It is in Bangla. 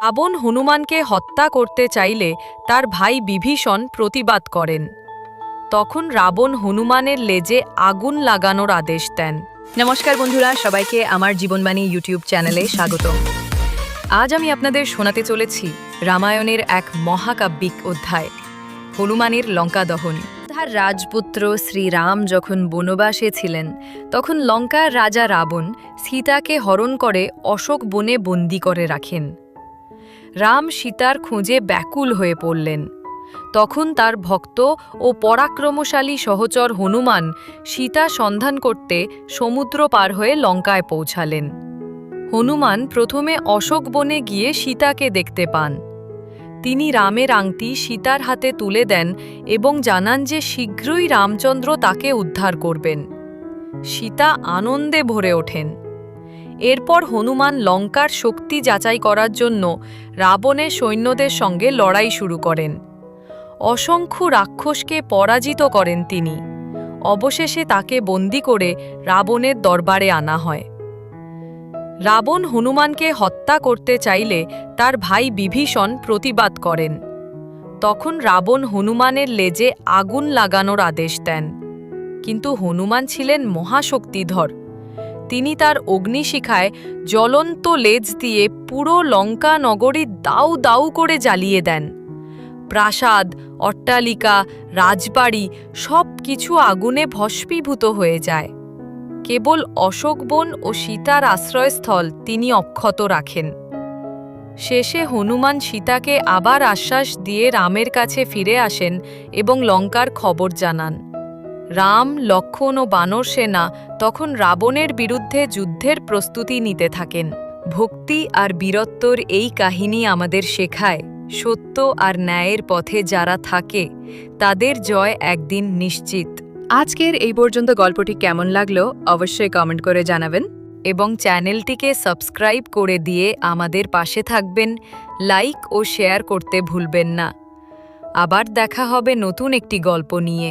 রাবণ হনুমানকে হত্যা করতে চাইলে তার ভাই বিভীষণ প্রতিবাদ করেন। তখন রাবণ হনুমানের লেজে আগুন লাগানোর আদেশ দেন। নমস্কার বন্ধুরা, সবাইকে আমার জীবনবাণী ইউটিউব চ্যানেলে স্বাগতম। আজ আমি আপনাদের শোনাতে চলেছি রামায়ণের এক মহাকাব্যিক অধ্যায়, হনুমানের লঙ্কা দহন তার রাজপুত্র শ্রীরাম যখন বনবাসে ছিলেন, তখন লঙ্কার রাজা রাবণ সীতাকে হরণ করে অশোক বনে বন্দি করে রাখেন। রাম সীতার খোঁজে ব্যাকুল হয়ে পড়লেন। তখন তার ভক্ত ও পরাক্রমশালী সহচর হনুমান সীতা সন্ধান করতে সমুদ্র পার হয়ে লঙ্কায় পৌঁছালেন। হনুমান প্রথমে অশোক বনে গিয়ে সীতাকে দেখতে পান। তিনি রামের আংটি সীতার হাতে তুলে দেন এবং জানান যে শীঘ্রই রামচন্দ্র তাকে উদ্ধার করবেন। সীতা আনন্দে ভরে ওঠেন। এরপর হনুমান লঙ্কার শক্তি যাচাই করার জন্য রাবণের সৈন্যদের সঙ্গে লড়াই শুরু করেন। অসংখ্য রাক্ষসকে পরাজিত করেন তিনি। অবশেষে তাকে বন্দি করে রাবণের দরবারে আনা হয়। রাবণ হনুমানকে হত্যা করতে চাইলে তার ভাই বিভীষণ প্রতিবাদ করেন। তখন রাবণ হনুমানের লেজে আগুন লাগানোর আদেশ দেন। কিন্তু হনুমান ছিলেন মহাশক্তিধর। তিনি তার অগ্নিশিখায় জ্বলন্ত লেজ দিয়ে পুরো লঙ্কা নগরী দাউ দাউ করে জ্বালিয়ে দেন। প্রাসাদ, অট্টালিকা, রাজবাড়ি সব কিছু আগুনে ভস্মীভূত হয়ে যায়। কেবল অশোকবন ও সীতার আশ্রয়স্থল তিনি অক্ষত রাখেন। শেষে হনুমান সীতাকে আবার আশ্বাস দিয়ে রামের কাছে ফিরে আসেন এবং লঙ্কার খবর জানান। রাম, লক্ষণ ও বানর সেনা তখন রাবণের বিরুদ্ধে যুদ্ধের প্রস্তুতি নিতে থাকেন। ভক্তি আর বীরত্বর এই কাহিনী আমাদের শেখায়, সত্য আর ন্যায়ের পথে যারা থাকে, তাদের জয় একদিন নিশ্চিত। আজকের এই পর্যন্ত গল্পটি কেমন লাগল অবশ্যই কমেন্ট করে জানাবেন এবং চ্যানেলটিকে সাবস্ক্রাইব করে দিয়ে আমাদের পাশে থাকবেন লাইক ও শেয়ার করতে ভুলবেন না। আবার দেখা হবে নতুন একটি গল্প নিয়ে।